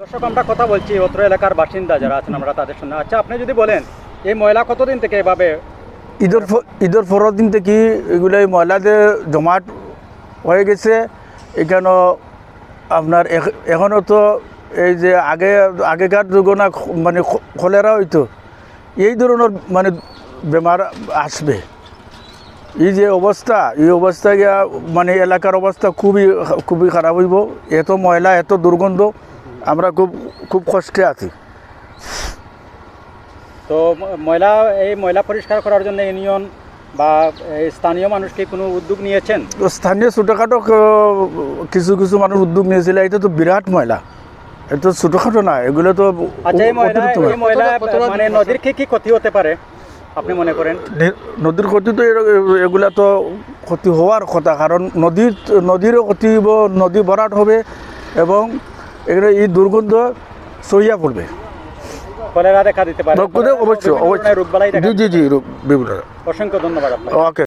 দর্শক, আমরা কথা বলছি অত্র এলাকার বাসিন্দা যারা আছেন, আমরা তাদের সঙ্গে আচ্ছা আপনি যদি বলেন, এই ময়লা কতদিন থেকে এভাবে ঈদের ঈদের পরের দিন থেকে এগুলো এই ময়লাদের জমাট হয়ে গেছে। এখানে আপনার এখ- এখনও তো এই যে আগে, আগেকার যুগ না মানে খ- কলেরা হইতো, এই ধরনের মানে বেমার আসবে। এই যে অবস্থা, এই অবস্থা মানে এলাকার অবস্থা খুবই খুবই খারাপ হইব। এত ময়লা, এত দুর্গন্ধ আমরা খুব খুব কষ্টে আছি। তো ময়লা এই ময়লা পরিষ্কার করার জন্য ইউনিয়ন বা এই স্থানীয় মানুষ কি কোনো উদ্যোগ নিয়েছেন? তো স্থানীয় ছোটোখাটো কিছু কিছু মানুষ উদ্যোগ নিয়েছিল এটা তো বিরাট ময়লা। এটা তো ছোটোখাটো না এগুলো তো আচ্ছা মানে নদীর কি কি ক্ষতি হতে পারে আপনি মনে করেন? নদীর ক্ষতি তো এগুলা তো ক্ষতি হওয়ার কথা কারণ নদীর নদীরও ক্ষতি হইব নদী ভরাট হবে এবং এগুলো এই দুর্গন্ধ সহিয়া পড়বে। দেখা দিতে পারে। অবশ্যই অবশ্যই। জি জি জি রোগ- বিভিন্ন অসংখ্য ধন্যবাদ ওকে।